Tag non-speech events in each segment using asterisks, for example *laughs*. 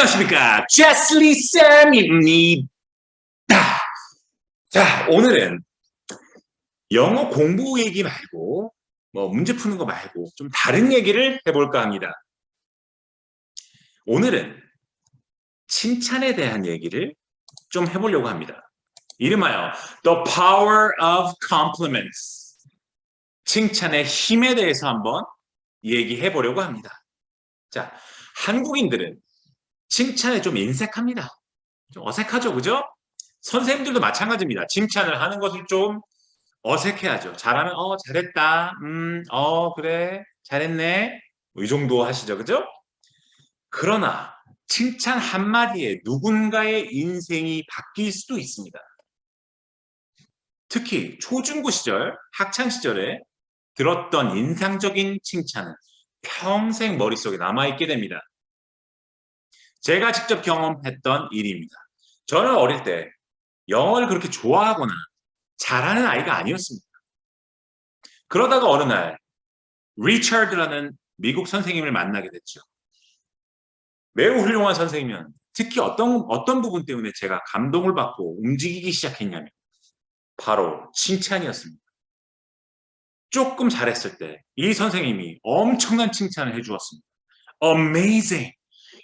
안녕하십니까. 제슬리 쌤입니다. 자, 오늘은 영어 공부 얘기 말고, 뭐, 문제 푸는 거 말고, 좀 다른 얘기를 해볼까 합니다. 오늘은 칭찬에 대한 얘기를 좀 해보려고 합니다. 이름하여 The Power of Compliments. 칭찬의 힘에 대해서 한번 얘기해 보려고 합니다. 자, 한국인들은 칭찬에 좀 인색합니다. 좀 어색하죠, 그죠? 선생님들도 마찬가지입니다. 칭찬을 하는 것을 좀 어색해하죠. 잘하면 어 잘했다, 음, 어 그래, 잘했네, 뭐 이 정도 하시죠, 그죠? 그러나 칭찬 한마디에 누군가의 인생이 바뀔 수도 있습니다. 특히 초중고 시절, 학창 시절에 들었던 인상적인 칭찬은 평생 머릿속에 남아있게 됩니다. 제가 직접 경험했던 일입니다. 저는 어릴 때 영어를 그렇게 좋아하거나 잘하는 아이가 아니었습니다. 그러다가 어느 날 리처드라는 미국 선생님을 만나게 됐죠. 매우 훌륭한 선생님은 특히 어떤 어떤 부분 때문에 제가 감동을 받고 움직이기 시작했냐면 바로 칭찬이었습니다. 조금 잘했을 때 이 선생님이 엄청난 칭찬을 해주었습니다. Amazing,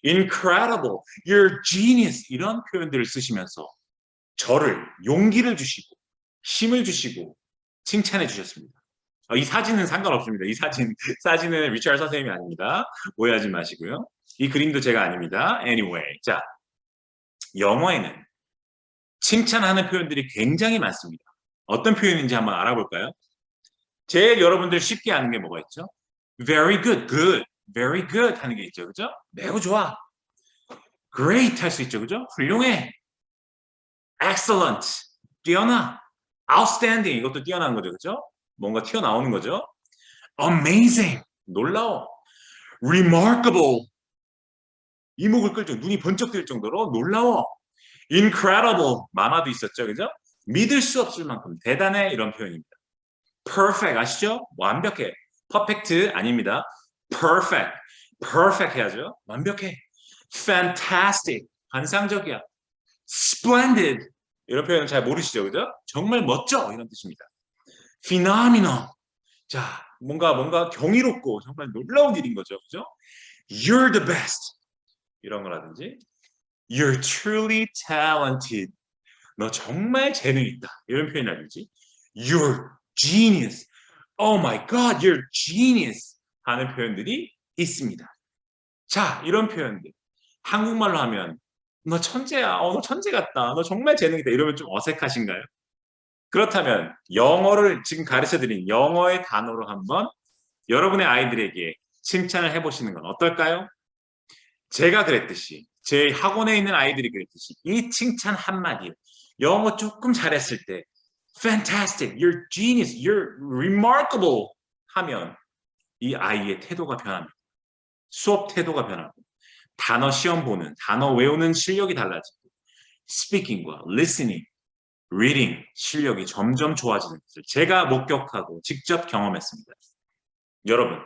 incredible, you're genius 이런 표현들을 쓰시면서 저를 용기를 주시고 힘을 주시고 칭찬해 주셨습니다. 어, 이 사진은 상관없습니다. 이 사진 *laughs* 사진은 리처드 선생님이 아닙니다. 오해하지 마시고요. 이 그림도 제가 아닙니다. Anyway, 자 영어에는 칭찬하는 표현들이 굉장히 많습니다. 어떤 표현인지 한번 알아볼까요? 제일 여러분들 쉽게 아는 게 뭐가 있죠? Very good, good, very good 하는 게 있죠, 그죠? 매우 좋아. Great 할 수 있죠, 그죠? 훌륭해. Excellent, 뛰어나. Outstanding 이것도 뛰어난 거죠, 그죠? 뭔가 튀어나오는 거죠. Amazing, 놀라워. Remarkable, 이목을 끌 정도, 눈이 번쩍 뜰 정도로 놀라워. Incredible, 만화도 있었죠, 그죠? 믿을 수 없을 만큼 대단해 이런 표현입니다. perfect 아시죠? 완벽해. perfect 아닙니다. Perfect. perfect 해야죠. 완벽해. fantastic. 환상적이야. splendid. 이런 표현은 잘 모르시죠? 그죠? 정말 멋져. 이런 뜻입니다. phenomenal. 자, 뭔가 뭔가 경이롭고 정말 놀라운 일인 거죠. 그죠? you're the best. 이런 거라든지 you're truly talented. 너 정말 재능 있다. 이런 표현이라든지 you're genius. Oh my God, you're genius. 하는 표현들이 있습니다. 자, 이런 표현들. 한국말로 하면 너 천재야. 어, 너 천재 같다. 너 정말 재능이다. 이러면 좀 어색하신가요? 그렇다면 영어를 지금 가르쳐 드린 영어의 단어로 한번 여러분의 아이들에게 칭찬을 해보시는 건 어떨까요? 제가 그랬듯이 제 학원에 있는 아이들이 그랬듯이 이 칭찬 한마디 영어 조금 잘했을 때 fantastic, you're genius, you're remarkable 하면 이 아이의 태도가 변합니다. 수업 태도가 변하고 단어 시험 보는, 단어 외우는 실력이 달라지고 speaking과 listening, reading 실력이 점점 좋아지는 것을 제가 목격하고 직접 경험했습니다. 여러분,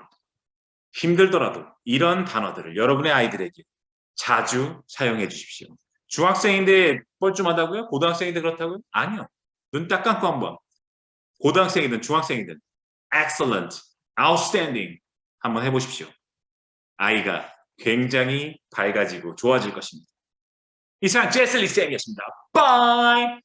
힘들더라도 이런 단어들을 여러분의 아이들에게 자주 사용해 주십시오. 중학생인데 뻘쭘하다고요? 고등학생인데 그렇다고요? 아니요. 눈 딱 감고 한번 고등학생이든 중학생이든 excellent, outstanding 한번 해보십시오. 아이가 굉장히 밝아지고 좋아질 것입니다. 이상 제슬리 쌤이었습니다. 바이!